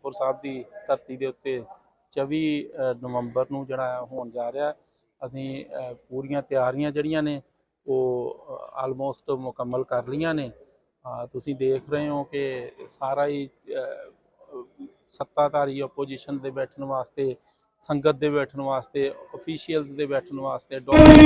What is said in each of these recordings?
ਅਨੰਦਪੁਰ ਸਾਹਿਬ ਦੀ ਧਰਤੀ ਦੇ ਉੱਤੇ 24 ਨਵੰਬਰ ਨੂੰ ਜਿਹੜਾ ਹੋਣ ਜਾ ਰਿਹਾ ਅਸੀਂ ਪੂਰੀਆਂ ਤਿਆਰੀਆਂ ਜਿਹੜੀਆਂ ਨੇ, ਉਹ ਆਲਮੋਸਟ ਮੁਕੰਮਲ ਕਰ ਲਈਆਂ ਨੇ। ਤੁਸੀਂ ਦੇਖ ਰਹੇ ਹੋ ਕਿ ਸਾਰਾ ਹੀ ਸੱਤਾਧਾਰੀ ਆਪੋਜੀਸ਼ਨ ਦੇ ਬੈਠਣ ਵਾਸਤੇ, ਸੰਗਤ ਦੇ ਬੈਠਣ ਵਾਸਤੇ ਅਫੀਸ਼ੀਅਲਸ ਦੇ ਬੈਠਣ ਵਾਸਤੇ ਡਾਕਟਰ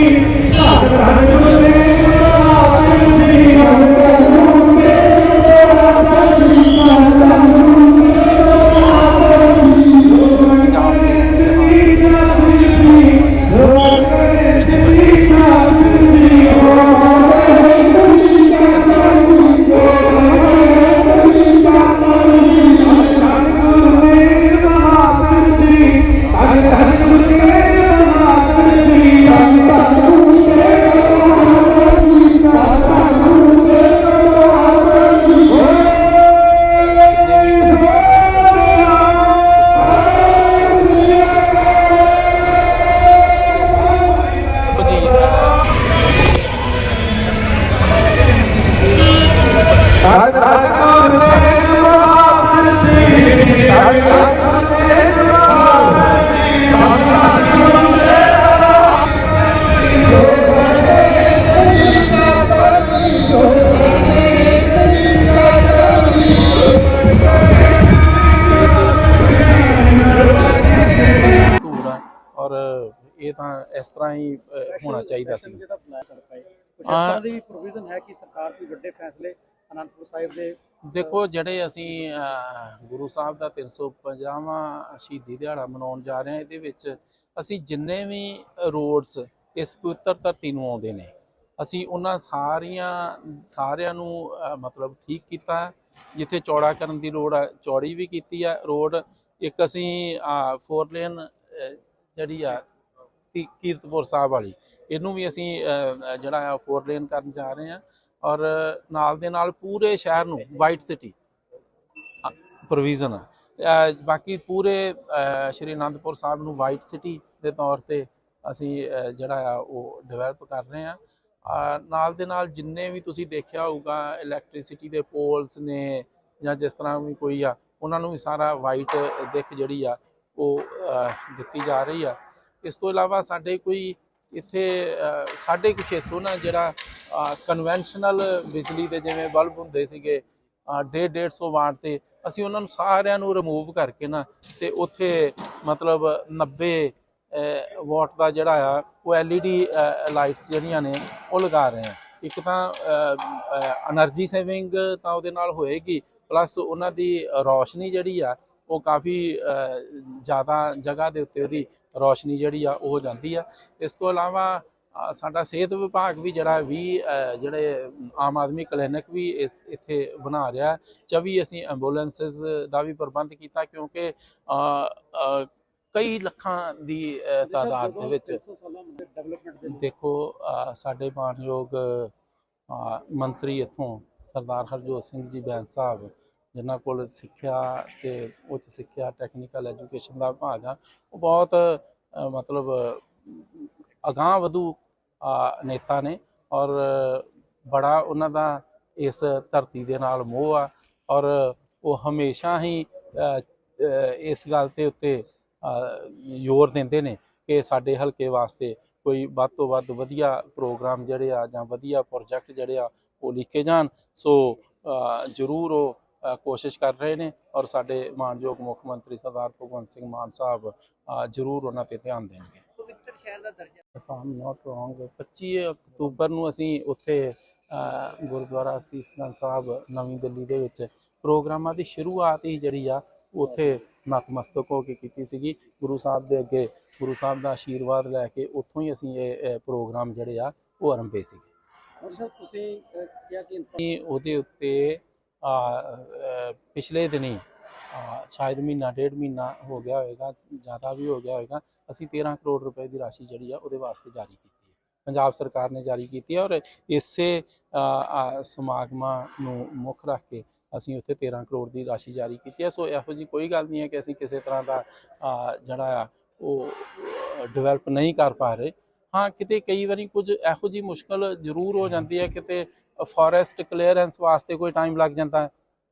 ਚਾਹੀਦਾ ਸੀ ਜਿਹੜਾ ਅਪਲਾਈ ਕਰ ਪਾਏ ਕੁਝ ਇਸ ਤਰ੍ਹਾਂ ਦੀ ਪ੍ਰੋਵੀਜ਼ਨ ਹੈ ਕਿ ਸਰਕਾਰ ਕੋਈ ਵੱਡੇ ਫੈਸਲੇ ਅਨੰਦਪੁਰ ਸਾਹਿਬ ਦੇ ਦੇਖੋ ਜਿਹੜੇ ਅਸੀਂ ਗੁਰੂ ਸਾਹਿਬ ਦਾ 350ਵਾਂ ਸ਼ਹੀਦੀ ਦਿਹਾੜਾ ਮਨਾਉਣ ਜਾ ਰਹੇ ਹਾਂ ਇਹਦੇ ਵਿੱਚ ਅਸੀਂ ਜਿੰਨੇ ਵੀ ਰੋਡਸ ਇਸ ਪਵਿੱਤਰ ਧਰਤੀ ਨੂੰ ਆਉਂਦੇ ਨੇ ਅਸੀਂ ਉਹਨਾਂ ਸਾਰੀਆਂ ਸਾਰਿਆਂ ਨੂੰ ਮਤਲਬ ਠੀਕ ਕੀਤਾ। ਜਿੱਥੇ ਚੌੜਾ ਕਰਨ ਦੀ ਲੋੜ ਹੈ ਚੌੜੀ ਵੀ ਕੀਤੀ ਹੈ। ਰੋਡ ਇੱਕ ਅਸੀਂ ਫੋਰ ਲੇਨ ਜਿਹੜੀ ਆ ਕੀ- ਕੀਰਤਪੁਰ ਸਾਹਿਬ ਵਾਲੀ। ਇਹਨੂੰ ਵੀ ਅਸੀਂ ਅ, ਜਿਹੜਾ ਆ ਫੋਰ ਲੇਨ ਕਰਨ ਜਾ ਰਹੇ ਹਾਂ ਔਰ ਨਾਲ ਦੇ ਨਾਲ ਪੂਰੇ ਸ਼ਹਿਰ ਨੂੰ ਵਾਈਟ ਸਿਟੀ ਪ੍ਰੋਵੀਜ਼ਨ ਆ। ਬਾਕੀ ਪੂਰੇ ਅ, ਸ਼੍ਰੀ ਅਨੰਦਪੁਰ ਸਾਹਿਬ ਨੂੰ ਵਾਈਟ ਸਿਟੀ ਦੇ ਤੌਰ ਤੇ ਅਸੀਂ ਅ, ਜਿਹੜਾ ਆ ਉਹ ਡਿਵੈਲਪ ਕਰ ਰਹੇ ਹਾਂ। ਅ, ਨਾਲ ਦੇ ਨਾਲ ਜਿੰਨੇ ਵੀ ਤੁਸੀਂ ਦੇਖਿਆ ਹੋਊਗਾ ਇਲੈਕਟ੍ਰਿਸਿਟੀ ਦੇ ਪੋਲਸ ਨੇ ਜਾਂ ਜਿਸ ਤਰ੍ਹਾਂ ਵੀ ਕੋਈ ਆ ਉਹਨਾਂ ਨੂੰ ਵੀ ਸਾਰਾ ਵਾਈਟ ਦਿੱਖ ਜਿਹੜੀ ਆ ਉਹ ਅ, ਦਿੱਤੀ ਜਾ ਰਹੀ ਆ। ਇਸ ਤੋਂ ਇਲਾਵਾ ਸਾਡੇ ਕੋਈ ਇੱਥੇ 650 ਨਾ ਜਿਹੜਾ ਕਨਵੈਂਸ਼ਨਲ ਬਿਜਲੀ ਦੇ ਜਿਵੇਂ ਬਲਬ ਹੁੰਦੇ ਸੀਗੇ 150 ਵਾਟ ਤੇ ਅਸੀਂ ਉਹਨਾਂ ਨੂੰ ਸਾਰਿਆਂ ਨੂੰ ਰਿਮੂਵ ਕਰਕੇ ਨਾ ਤੇ ਉੱਥੇ ਮਤਲਬ 90 ਵਾਟ ਦਾ ਜਿਹੜਾ ਆ, ਉਹ ਐਲਈਡੀ ਲਾਈਟਸ ਜਿਹੜੀਆਂ ਨੇ ਉਹ ਲਗਾ ਰਹੇ ਆ ਇੱਕ ਤਾਂ એનર્ਜੀ ਸੇਵਿੰਗ ਤਾਂ ਉਹਦੇ ਨਾਲ ਹੋਏਗੀ ਪਲੱਸ ਉਹਨਾਂ ਦੀ ਰੌਸ਼ਨੀ ਜਿਹੜੀ ਆ, ਉਹ ਕਾਫੀ ਜ਼ਿਆਦਾ ਜਗ੍ਹਾ ਦੇ ਉੱਤੇ ਉਹਦੀ ਰੌਸ਼ਨੀ ਜਿਹੜੀ ਆ ਉਹ ਜਾਂਦੀ ਆ ਇਸ ਤੋਂ ਇਲਾਵਾ ਸਾਡਾ ਸਿਹਤ ਵਿਭਾਗ ਵੀ ਜਿਹੜਾ ਵੀ ਅ, ਜਿਹੜੇ ਆਮ ਆਦਮੀ ਕਲੀਨਿਕ ਵੀ ਇੱਥੇ ਬਣਾ ਰਿਹਾ ਹੈ। 24 ਅਸੀਂ ਐਂਬੂਲੈਂਸਸ ਦਾ ਵੀ ਪ੍ਰਬੰਧ ਕੀਤਾ ਕਿਉਂਕਿ ਕਈ ਲੱਖਾਂ ਦੀ ਤਾਦਾਦ ਦੇ ਵਿੱਚ 300 ਸਾਲਾਂ ਦੇ ਡਿਵੈਲਪਮੈਂਟ ਦੇ ਦੇਖੋ ਸਾਡੇ ਮਾਨਯੋਗ ਮੰਤਰੀ ਇੱਥੋਂ ਸਰਦਾਰ ਹਰਜੋਤ ਸਿੰਘ ਜੀ ਬੈਂਸ ਸਾਹਿਬ ਜਿਨ੍ਹਾਂ ਕੋਲ ਸਿੱਖਿਆ ਤੇ ਉੱਚ ਸਿੱਖਿਆ ਟੈਕਨੀਕਲ ਐਜੂਕੇਸ਼ਨ ਦਾ ਵਿਭਾਗ ਆ, ਉਹ ਬਹੁਤ ਮਤਲਬ, ਅਗਾਂਹ ਵਧੂ ਨੇਤਾ ਨੇ ਔਰ ਬੜਾ ਉਹਨਾਂ ਦਾ ਇਸ ਧਰਤੀ ਦੇ ਨਾਲ ਮੋਹ ਆ ਔਰ ਉਹ ਹਮੇਸ਼ਾ ਹੀ ਇਸ ਗੱਲ ਤੇ ਉੱਤੇ ਜ਼ੋਰ ਦਿੰਦੇ ਨੇ ਕਿ ਸਾਡੇ ਹਲਕੇ ਵਾਸਤੇ ਕੋਈ ਵੱਧ ਤੋਂ ਵੱਧ ਵਧੀਆ ਪ੍ਰੋਗਰਾਮ ਜਿਹੜੇ ਆ ਜਾਂ ਵਧੀਆ ਪ੍ਰੋਜੈਕਟ ਜਿਹੜੇ ਆ ਉਹ ਲਿਖੇ ਜਾਣ। ਸੋ ਜ਼ਰੂਰ ਉਹ ਕੋਸ਼ਿਸ਼ ਕਰ ਰਹੇ ਨੇ ਔਰ ਸਾਡੇ ਮਾਨਯੋਗ ਮੁੱਖ ਮੰਤਰੀ ਸਰਦਾਰ ਭਗਵੰਤ ਸਿੰਘ ਮਾਨ ਸਾਹਿਬ ਜ਼ਰੂਰ ਉਹਨਾਂ ਤੇ ਧਿਆਨ ਦੇਣਗੇ। ਪਵਿੱਤਰ ਸ਼ਹਿਰ ਦਾ ਦਰਜਾ। I'm not wrong 25 ਅਕਤੂਬਰ ਨੂੰ ਅਸੀਂ ਉੱਥੇ ਗੁਰਦੁਆਰਾ ਸੀਸਗੰਜ ਸਾਹਿਬ ਨਵੀਂ ਦਿੱਲੀ ਦੇ ਵਿੱਚ ਪ੍ਰੋਗਰਾਮਾਂ ਦੀ ਸ਼ੁਰੂਆਤ ਹੀ ਜਿਹੜੀ ਆ ਉੱਥੇ ਨਤਮਸਤਕ ਹੋ ਕੇ ਕੀਤੀ ਸੀਗੀ। ਗੁਰੂ ਸਾਹਿਬ ਦੇ ਅੱਗੇ ਗੁਰੂ ਸਾਹਿਬ ਦਾ ਆਸ਼ੀਰਵਾਦ ਲੈ ਕੇ ਉੱਥੋਂ ਹੀ ਅਸੀਂ ਇਹ ਪ੍ਰੋਗਰਾਮ ਜਿਹੜੇ ਆ ਉਹ ਆਰੰਭੇ ਸੀਗੇ। ਔਰ ਸਰ ਤੁਸੀਂ ਕਿਹਾ ਕਿ ਉਹਦੇ ਉੱਤੇ ਪਿਛਲੇ ਦਿਨੀ ਸ਼ਾਇਦ ਮਹੀਨਾ, ਡੇਢ ਮਹੀਨਾ ਹੋ ਗਿਆ ਹੋਵੇਗਾ ਜ਼ਿਆਦਾ ਵੀ ਹੋ ਗਿਆ ਹੋਵੇਗਾ ਅਸੀਂ 13 ਕਰੋੜ ਰੁਪਏ ਦੀ ਰਾਸ਼ੀ ਜਿਹੜੀ ਆ ਉਹਦੇ ਵਾਸਤੇ ਜਾਰੀ ਕੀਤੀ ਹੈ। ਪੰਜਾਬ ਸਰਕਾਰ ਨੇ ਜਾਰੀ ਕੀਤੀ ਹੈ ਔਰ ਇਸੇ ਸਮਾਗਮਾਂ ਨੂੰ ਮੁੱਖ ਰੱਖ ਕੇ ਅਸੀਂ ਉੱਥੇ 13 ਕਰੋੜ ਦੀ ਰਾਸ਼ੀ ਜਾਰੀ ਕੀਤੀ ਹੈ। ਸੋ ਇਹੋ ਜੀ ਕੋਈ ਗੱਲ ਨਹੀਂ ਹੈ ਕਿ ਅਸੀਂ ਕਿਸੇ ਤਰ੍ਹਾਂ ਦਾ ਜਿਹੜਾ ਆ, ਉਹ ਡਿਵੈਲਪ ਨਹੀਂ ਕਰ ਪਾ ਰਹੇ। ਹਾਂ, ਕਿਤੇ ਕਈ ਵਾਰੀ ਕੁਝ ਇਹੋ ਜੀ ਮੁਸ਼ਕਲ ਜ਼ਰੂਰ ਹੋ ਜਾਂਦੀ ਹੈ, ਕਿਤੇ ਫੋਰੈਸਟ ਕਲੀਅਰੈਂਸ ਵਾਸਤੇ ਕੋਈ ਟਾਈਮ ਲੱਗ ਜਾਂਦਾ ਹੈ।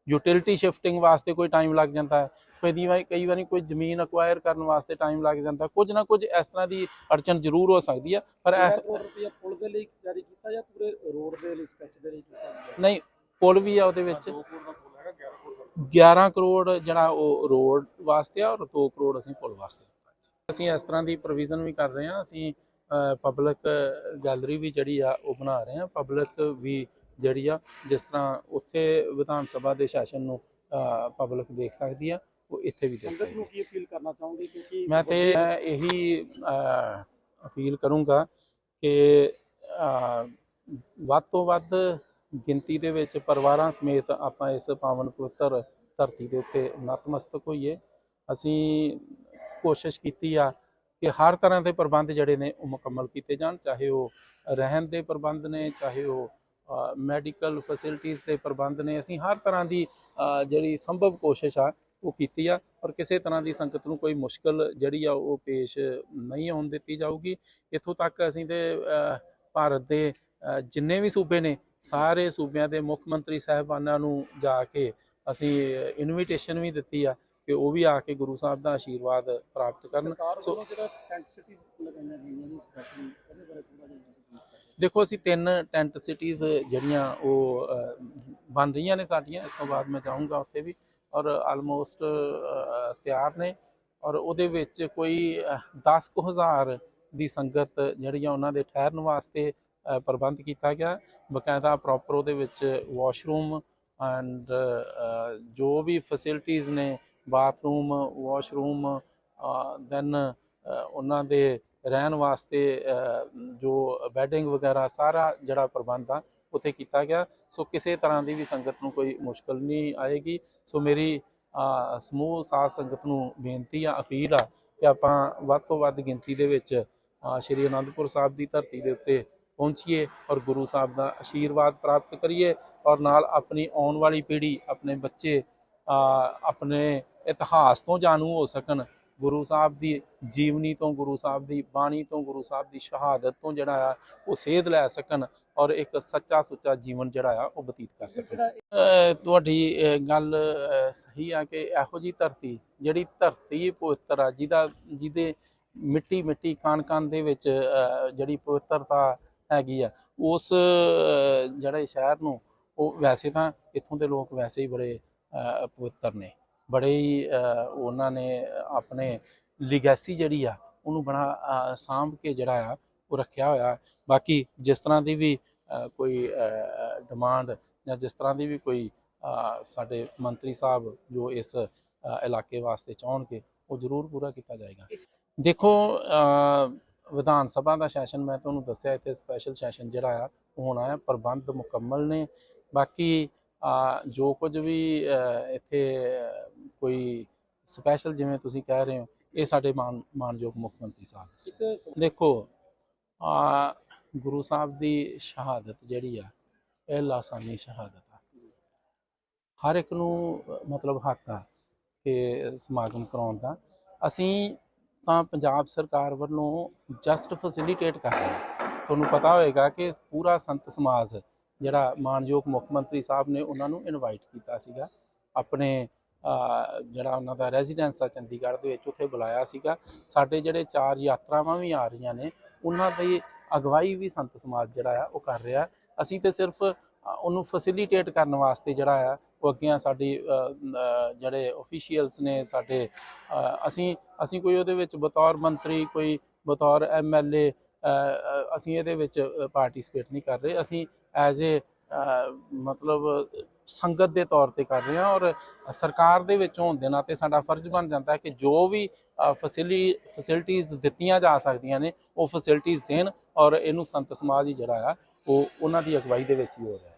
ਯੂਟਿਲਿਟੀ ਸ਼ਿਫਟਿੰਗ ਵਾਸਤੇ ਕੋਈ ਟਾਈਮ ਲੱਗ ਜਾਂਦਾ ਹੈ। ਕਈ ਵਾਰੀ ਕਈ ਵਾਰੀ ਕੋਈ ਜ਼ਮੀਨ ਅਕਵਾਇਰ ਕਰਨ ਵਾਸਤੇ ਟਾਈਮ ਲੱਗ ਜਾਂਦਾ ਕੁਝ ਨਾ ਕੁਝ ਇਸ ਤਰ੍ਹਾਂ ਦੀ ਅੜਚਨ ਜ਼ਰੂਰ ਹੋ ਸਕਦੀ ਆ ਪਰ ਪਰ ਇਹ- ਕਰੋੜ ਰੁਪਇਆ ਪੁਲ ਦੇ ਲਈ ਜਾਰੀ ਕੀਤਾ ਜਾਂ ਪੂਰੇ ਰੋਡ ਦੇ ਲਈ ਸਟ੍ਰੈਚ ਦੇ ਲਈ ਕੀਤਾ ਗਿਆ ਨਹੀਂ ਪੁਲ ਵੀ ਆ ਉਹਦੇ ਵਿੱਚ। 11 ਕਰੋੜ ਜਿਹੜਾ ਉਹ ਰੋਡ ਵਾਸਤੇ ਆ ਔਰ 2 ਕਰੋੜ ਅਸੀਂ ਪੁਲ ਵਾਸਤੇ। ਅਸੀਂ ਇਸ ਤਰ੍ਹਾਂ ਦੀ ਪ੍ਰੋਵੀਜ਼ਨ ਵੀ ਕਰ ਰਹੇ ਹਾਂ। ਅਸੀਂ ਪਬਲਿਕ ਗੈਲਰੀ ਵੀ ਜਿਹੜੀ ਆ ਉਹ ਬਣਾ ਰਹੇ ਹਾਂ ਪਬਲਿਕ ਵੀ ਜਿਹੜੀ ਆ ਜਿਸ ਤਰ੍ਹਾਂ ਉੱਥੇ ਵਿਧਾਨ ਸਭਾ ਦੇ ਸੈਸ਼ਨ ਨੂੰ ਪਬਲਿਕ ਦੇਖ ਸਕਦੀ ਆ ਉਹ ਇੱਥੇ ਵੀ ਦੇਖ ਸਕਦੀ ਆ। ਕੀ ਅਪੀਲ ਕਰਨਾ ਕਿਉਂਕਿ ਮੈਂ ਤੇ ਇਹੀ ਅਪੀਲ ਕਰੂੰਗਾ ਕਿ ਵੱਧ ਤੋਂ ਵੱਧ ਗਿਣਤੀ ਦੇ ਵਿੱਚ ਪਰਿਵਾਰਾਂ ਸਮੇਤ ਆਪਾਂ ਇਸ ਪਾਵਨ ਪਵਿੱਤਰ ਧਰਤੀ ਦੇ ਉੱਤੇ ਨਤਮਸਤਕ ਹੋਈਏ। ਅਸੀਂ ਕੋਸ਼ਿਸ਼ ਕੀਤੀ ਆ ਕਿ ਹਰ ਤਰ੍ਹਾਂ ਦੇ ਪ੍ਰਬੰਧ ਜਿਹੜੇ ਨੇ ਉਹ ਮੁਕੰਮਲ ਕੀਤੇ ਜਾਣ, ਚਾਹੇ ਉਹ ਰਹਿਣ ਦੇ ਪ੍ਰਬੰਧ ਨੇ, ਚਾਹੇ ਉਹ ਮੈਡੀਕਲ ਫੈਸਿਲਿਟੀਆਂ ਦੇ ਪ੍ਰਬੰਧ ਨੇ, ਅਸੀਂ ਹਰ ਤਰ੍ਹਾਂ ਦੀ ਜਿਹੜੀ ਸੰਭਵ ਕੋਸ਼ਿਸ਼ ਆ, ਉਹ ਕੀਤੀ ਆ ਔਰ ਕਿਸੇ ਤਰ੍ਹਾਂ ਦੀ ਸੰਗਤ ਨੂੰ ਕੋਈ ਮੁਸ਼ਕਲ ਜਿਹੜੀ ਆ, ਉਹ ਪੇਸ਼ ਨਹੀਂ ਆਉਣ ਦਿੱਤੀ ਜਾਊਗੀ। ਇੱਥੋਂ ਤੱਕ ਅਸੀਂ ਤੇ ਭਾਰਤ ਦੇ ਜਿੰਨੇ ਵੀ ਸੂਬੇ ਨੇ, ਸਾਰੇ ਸੂਬਿਆਂ ਦੇ ਮੁੱਖ ਮੰਤਰੀ ਸਾਹਿਬਾਨਾਂ ਨੂੰ ਜਾ ਕੇ ਅਸੀਂ ਇਨਵੀਟੇਸ਼ਨ ਵੀ ਦਿੱਤੀ ਆ ਕਿ ਉਹ ਵੀ ਆ ਕੇ ਗੁਰੂ ਸਾਹਿਬ ਦਾ ਆਸ਼ੀਰਵਾਦ ਪ੍ਰਾਪਤ ਕਰਨ। ਸੋ- ਦੱਸੋ। ਦੇਖੋ ਅਸੀਂ ਤਿੰਨ ਟੈਂਟ ਸਿਟੀਜ਼ ਜਿਹੜੀਆਂ ਉਹ ਬਣ ਰਹੀਆਂ ਨੇ ਸਾਡੀਆਂ। ਇਸ ਤੋਂ ਬਾਅਦ ਮੈਂ ਜਾਊਂਗਾ ਉੱਥੇ ਵੀ। ਔਰ ਆਲਮੋਸਟ ਤਿਆਰ ਨੇ। ਔਰ ਉਹਦੇ ਵਿੱਚ ਕੋਈ 10000 ਦੀ ਸੰਗਤ ਜਿਹੜੀ ਆ ਉਹਨਾਂ ਦੇ ਠਹਿਰਨ ਵਾਸਤੇ ਪ੍ਰਬੰਧ ਕੀਤਾ ਗਿਆ। ਬਕਾਇਦਾ ਪ੍ਰੋਪਰ ਉਹਦੇ ਵਿੱਚ ਵਾਸ਼ਰੂਮ ਐਂਡ ਜੋ ਵੀ ਫੈਸਿਲਿਟੀਆਂ ਨੇ ਬਾਥਰੂਮ, ਵਾਸ਼ਰੂਮ ਦੈਨ ਉਹਨਾਂ ਦੇ ਰਹਿਣ ਵਾਸਤੇ ਜੋ ਬੈਡਿੰਗ ਵਗੈਰਾ ਸਾਰਾ ਜਿਹੜਾ ਪ੍ਰਬੰਧ ਆ, ਉੱਥੇ ਕੀਤਾ ਗਿਆ। ਸੋ ਕਿਸੇ ਤਰ੍ਹਾਂ ਦੀ ਵੀ ਸੰਗਤ ਨੂੰ ਕੋਈ ਮੁਸ਼ਕਲ ਨਹੀਂ ਆਏਗੀ। ਸੋ ਮੇਰੀ ਸਮੂਹ ਸਾਧ ਸੰਗਤ ਨੂੰ ਬੇਨਤੀ ਆ, ਅਪੀਲ ਆ ਕਿ ਆਪਾਂ ਵੱਧ ਤੋਂ ਵੱਧ ਗਿਣਤੀ ਦੇ ਵਿੱਚ ਸ਼੍ਰੀ ਅਨੰਦਪੁਰ ਸਾਹਿਬ ਦੀ ਧਰਤੀ ਦੇ ਉੱਤੇ ਪਹੁੰਚੀਏ ਔਰ ਗੁਰੂ ਸਾਹਿਬ ਦਾ ਆਸ਼ੀਰਵਾਦ ਪ੍ਰਾਪਤ ਕਰੀਏ ਔਰ ਨਾਲ ਆਪਣੀ ਆਉਣ ਵਾਲੀ ਪੀੜ੍ਹੀ, ਆਪਣੇ ਬੱਚੇ ਆਪਣੇ ਇਤਿਹਾਸ ਤੋਂ ਜਾਣੂ ਹੋ ਸਕਣ। ਗੁਰੂ ਸਾਹਿਬ ਦੀ ਜੀਵਨੀ ਤੋਂ, ਗੁਰੂ ਸਾਹਿਬ ਦੀ ਬਾਣੀ ਤੋਂ, ਗੁਰੂ ਸਾਹਿਬ ਦੀ ਸ਼ਹਾਦਤ ਤੋਂ ਜਿਹੜਾ ਆ, ਉਹ ਸੇਧ ਲੈ ਸਕਣ ਔਰ ਇੱਕ ਸੱਚਾ ਸੁੱਚਾ ਜੀਵਨ ਜਿਹੜਾ ਆ, ਉਹ ਬਤੀਤ ਕਰ ਸਕਣ। ਤੁਹਾਡੀ ਗੱਲ ਸਹੀ ਆ ਕਿ ਇਹੋ ਜੀ ਧਰਤੀ, ਜਿਹੜੀ ਧਰਤੀ ਪਵਿੱਤਰ ਆ, ਜਿਹਦਾ, ਜਿਹਦੇ ਮਿੱਟੀ ਮਿੱਟੀ ਕਣ ਕਣ ਦੇ ਵਿੱਚ ਜਿਹੜੀ ਪਵਿੱਤਰਤਾ ਹੈਗੀ ਆ, ਉਸ ਜਿਹੜੇ ਸ਼ਹਿਰ ਨੂੰ, ਉਹ ਵੈਸੇ ਤਾਂ ਇੱਥੋਂ ਦੇ ਲੋਕ ਵੈਸੇ ਹੀ ਬੜੇ ਪਵਿੱਤਰ ਨੇ। ਬੜੇ ਹੀ ਉਹਨਾਂ ਨੇ ਆਪਣੇ ਲਿਗੈਸੀ ਜਿਹੜੀ ਆ ਉਹਨੂੰ ਬੜਾ ਅਹ ਸਾਂਭ ਕੇ ਜਿਹੜਾ ਆ ਉਹ ਰੱਖਿਆ ਹੋਇਆ। ਬਾਕੀ ਜਿਸ ਤਰ੍ਹਾਂ ਦੀ ਵੀ ਕੋਈ ਡਿਮਾਂਡ ਜਾਂ ਜਿਸ ਤਰ੍ਹਾਂ ਦੀ ਵੀ ਕੋਈ ਸਾਡੇ ਮੰਤਰੀ ਸਾਹਿਬ ਜੋ ਇਸ ਇਲਾਕੇ ਵਾਸਤੇ ਚਾਹਣਗੇ ਉਹ ਜ਼ਰੂਰ ਪੂਰਾ ਕੀਤਾ ਜਾਏਗਾ। ਦੇਖੋ ਵਿਧਾਨ ਸਭਾ ਦਾ ਸੈਸ਼ਨ ਮੈਂ ਤੁਹਾਨੂੰ ਦੱਸਿਆ ਇੱਥੇ ਸਪੈਸ਼ਲ ਸੈਸ਼ਨ ਜਿਹੜਾ ਆ ਉਹ ਹੋਣਾ ਹੈ ਪ੍ਰਬੰਧ ਮੁਕੰਮਲ ਨੇ। ਬਾਕੀ ਜੋ ਕੁਝ ਵੀ ਇੱਥੇ ਕੋਈ ਸਪੈਸ਼ਲ ਜਿਵੇਂ ਤੁਸੀਂ ਕਹਿ ਰਹੇ ਹੋ ਇਹ ਸਾਡੇ ਮਾਨ ਮਾਨਯੋਗ ਮੁੱਖ ਮੰਤਰੀ ਸਾਹਿਬ ਦੇਖੋ ਆ ਗੁਰੂ ਸਾਹਿਬ ਦੀ ਸ਼ਹਾਦਤ ਜਿਹੜੀ ਆ ਇਹ ਲਾਸਾਨੀ ਸ਼ਹਾਦਤ ਆ। ਹਰ ਇੱਕ ਨੂੰ ਮਤਲਬ ਹੱਕ ਆ ਕਿ ਸਮਾਗਮ ਕਰਾਉਣ ਦਾ। ਅਸੀਂ ਤਾਂ ਪੰਜਾਬ ਸਰਕਾਰ ਵੱਲੋਂ ਜਸਟ ਫੈਸਿਲਿਟੇਟ ਕਰ ਰਹੇ ਹਾਂ। ਤੁਹਾਨੂੰ ਪਤਾ ਹੋਏਗਾ ਕਿ ਪੂਰਾ ਸੰਤ ਸਮਾਜ ਜਿਹੜਾ ਮਾਨਯੋਗ ਮੁੱਖ ਮੰਤਰੀ ਸਾਹਿਬ ਨੇ ਉਹਨਾਂ ਨੂੰ ਇਨਵਾਈਟ ਕੀਤਾ ਸੀਗਾ। ਆਪਣੇ ਜਿਹੜਾ ਉਹਨਾਂ ਦਾ ਰੈਜ਼ੀਡੈਂਸ ਆ ਚੰਡੀਗੜ੍ਹ ਦੇ ਵਿੱਚ, ਉੱਥੇ ਬੁਲਾਇਆ ਸੀਗਾ। ਸਾਡੇ ਜਿਹੜੇ ਚਾਰ ਯਾਤਰਾਵਾਂ ਵੀ ਆ ਰਹੀਆਂ ਨੇ, ਉਹਨਾਂ ਦੀ ਅਗਵਾਈ ਵੀ ਸੰਤ ਸਮਾਜ ਜਿਹੜਾ ਆ, ਉਹ ਕਰ ਰਿਹਾ। ਅਸੀਂ ਤੇ ਸਿਰਫ ਉਹਨੂੰ ਫੈਸਿਲਿਟੇਟ ਕਰਨ ਵਾਸਤੇ ਜਿਹੜਾ ਆ, ਉਹ ਅੱਗੇ ਸਾਡੀ ਜਿਹੜੇ ਅਫੀਸ਼ੀਅਲਸ ਨੇ ਸਾਡੇ ਅਸੀਂ ਅਸੀਂ ਕੋਈ ਉਹਦੇ ਵਿੱਚ ਬਤੌਰ ਮੰਤਰੀ, ਕੋਈ ਬਤੌਰ ਐਮਐਲਏ ਅਸੀਂ ਇਹਦੇ ਵਿੱਚ ਪਾਰਟਿਸਿਪੇਟ ਨਹੀਂ ਕਰ ਰਹੇ। ਅਸੀਂ ਐਜ਼ ਏ ਮਤਲਬ ਸੰਗਤ ਦੇ ਤੌਰ ਤੇ ਕਰ ਰਹੇ ਹਾਂ ਔਰ ਸਰਕਾਰ ਦੇ ਵਿੱਚ ਹੋਣ ਦੇ ਨਾਤੇ ਸਾਡਾ ਫਰਜ਼ ਬਣ ਜਾਂਦਾ ਹੈ ਕਿ ਜੋ ਵੀ ਫੈਸਿਲੀ ਫੈਸਿਲਿਟੀਆਂ ਦਿੱਤੀਆਂ ਜਾ ਸਕਦੀਆਂ ਨੇ, ਉਹ ਫੈਸਿਲਿਟੀਆਂ ਦੇਣ ਔਰ ਇਹਨੂੰ ਸੰਤ ਸਮਾਜ ਹੀ ਜਿਹੜਾ ਆ, ਉਹ ਉਹਨਾਂ ਦੀ ਅਗਵਾਈ ਦੇ ਵਿੱਚ ਹੀ ਹੋ ਰਿਹਾ।